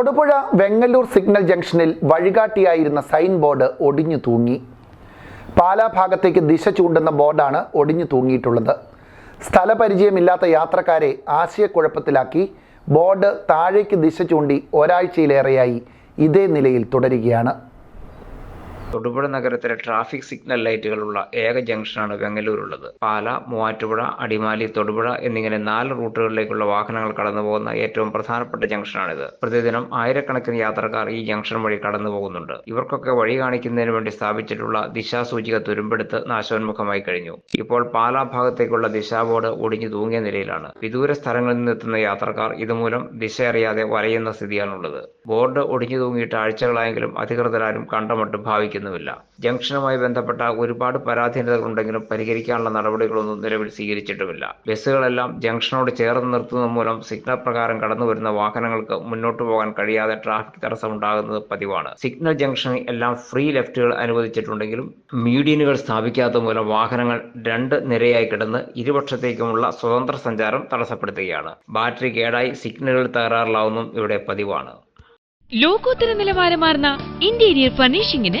Thodupuzha Vengallur signal ജംഗ്ഷനിൽ വഴികാട്ടിയായിരുന്ന sign board ഒടിഞ്ഞു തൂങ്ങി. പാലാ ഭാഗത്തേക്ക് ദിശ ചൂണ്ടുന്ന ബോർഡാണ് ഒടിഞ്ഞു തൂങ്ങിയിട്ടുള്ളത്. സ്ഥലപരിചയമില്ലാത്ത യാത്രക്കാരെ ആശയക്കുഴപ്പത്തിലാക്കി ബോർഡ് താഴേക്ക് ദിശ ചൂണ്ടി ഒരാഴ്ചയിലേറെയായി ഇതേ നിലയിൽ തുടരുകയാണ്. തൊടുപുഴ നഗരത്തിലെ ട്രാഫിക് സിഗ്നൽ ലൈറ്റുകളുള്ള ഏക ജംഗ്ഷനാണ് വെങ്ങല്ലൂരുള്ളത് പാല മൂവാറ്റുപുഴ അടിമാലി തൊടുപുഴ എന്നിങ്ങനെ നാല് റൂട്ടുകളിലേക്കുള്ള വാഹനങ്ങൾ കടന്നു പോകുന്ന ഏറ്റവും പ്രധാനപ്പെട്ട ജംഗ്ഷനാണിത്. പ്രതിദിനം ആയിരക്കണക്കിന് യാത്രക്കാർ ഈ ജംഗ്ഷൻ വഴി കടന്നു പോകുന്നുണ്ട് ഇവർക്കൊക്കെ വഴി കാണിക്കുന്നതിന് വേണ്ടി സ്ഥാപിച്ചിട്ടുള്ള ദിശാസൂചിക തുരുമ്പെടുത്ത് നാശോന്മുഖമായി കഴിഞ്ഞു. ഇപ്പോൾ പാലാ ഭാഗത്തേക്കുള്ള ദിശാ ബോർഡ് ഒടിഞ്ഞു തൂങ്ങിയ നിലയിലാണ്. വിദൂര സ്ഥലങ്ങളിൽ നിന്നെത്തുന്ന യാത്രക്കാർ ഇതുമൂലം ദിശ അറിയാതെ വലയുന്ന സ്ഥിതിയാണുള്ളത്. ബോർഡ് ഒടിഞ്ഞു തൂങ്ങിയിട്ട് ആഴ്ചകളായെങ്കിലും അധികൃതരാരും കണ്ടമട്ട് ഭാവിക്കുന്നുമില്ല ജംഗ്ഷനുമായി ബന്ധപ്പെട്ട ഒരുപാട് പരാധീനതകളുണ്ടെങ്കിലും പരിഹരിക്കാനുള്ള നടപടികളൊന്നും നിലവിൽ സ്വീകരിച്ചിട്ടുമില്ല. ബസ്സുകളെല്ലാം ജംഗ്ഷനോട് ചേർന്ന് നിർത്തുന്നത് മൂലം സിഗ്നൽ പ്രകാരം കടന്നു വരുന്ന വാഹനങ്ങൾക്ക് മുന്നോട്ട് പോകാൻ കഴിയാതെ ട്രാഫിക് തടസ്സമുണ്ടാകുന്നത് പതിവാണ്. സിഗ്നൽ ജംഗ്ഷനിൽ എല്ലാം ഫ്രീ ലെഫ്റ്റുകൾ അനുവദിച്ചിട്ടുണ്ടെങ്കിലും മീഡിയനുകൾ സ്ഥാപിക്കാത്ത മൂലം വാഹനങ്ങൾ രണ്ട് നിരയായി കിടന്ന് ഇരുപക്ഷത്തേക്കുമുള്ള സ്വതന്ത്ര സഞ്ചാരം തടസ്സപ്പെടുത്തുകയാണ്. ബാറ്ററി കേടായി സിഗ്നലുകൾ തകരാറിലാവുന്നതും ഇവിടെ പതിവാണ്. ലോകോത്തര നിലവാരമാർന്ന interior ഫർണിഷിംഗിന്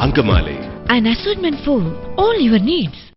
Ankamali. An assortment for all your needs.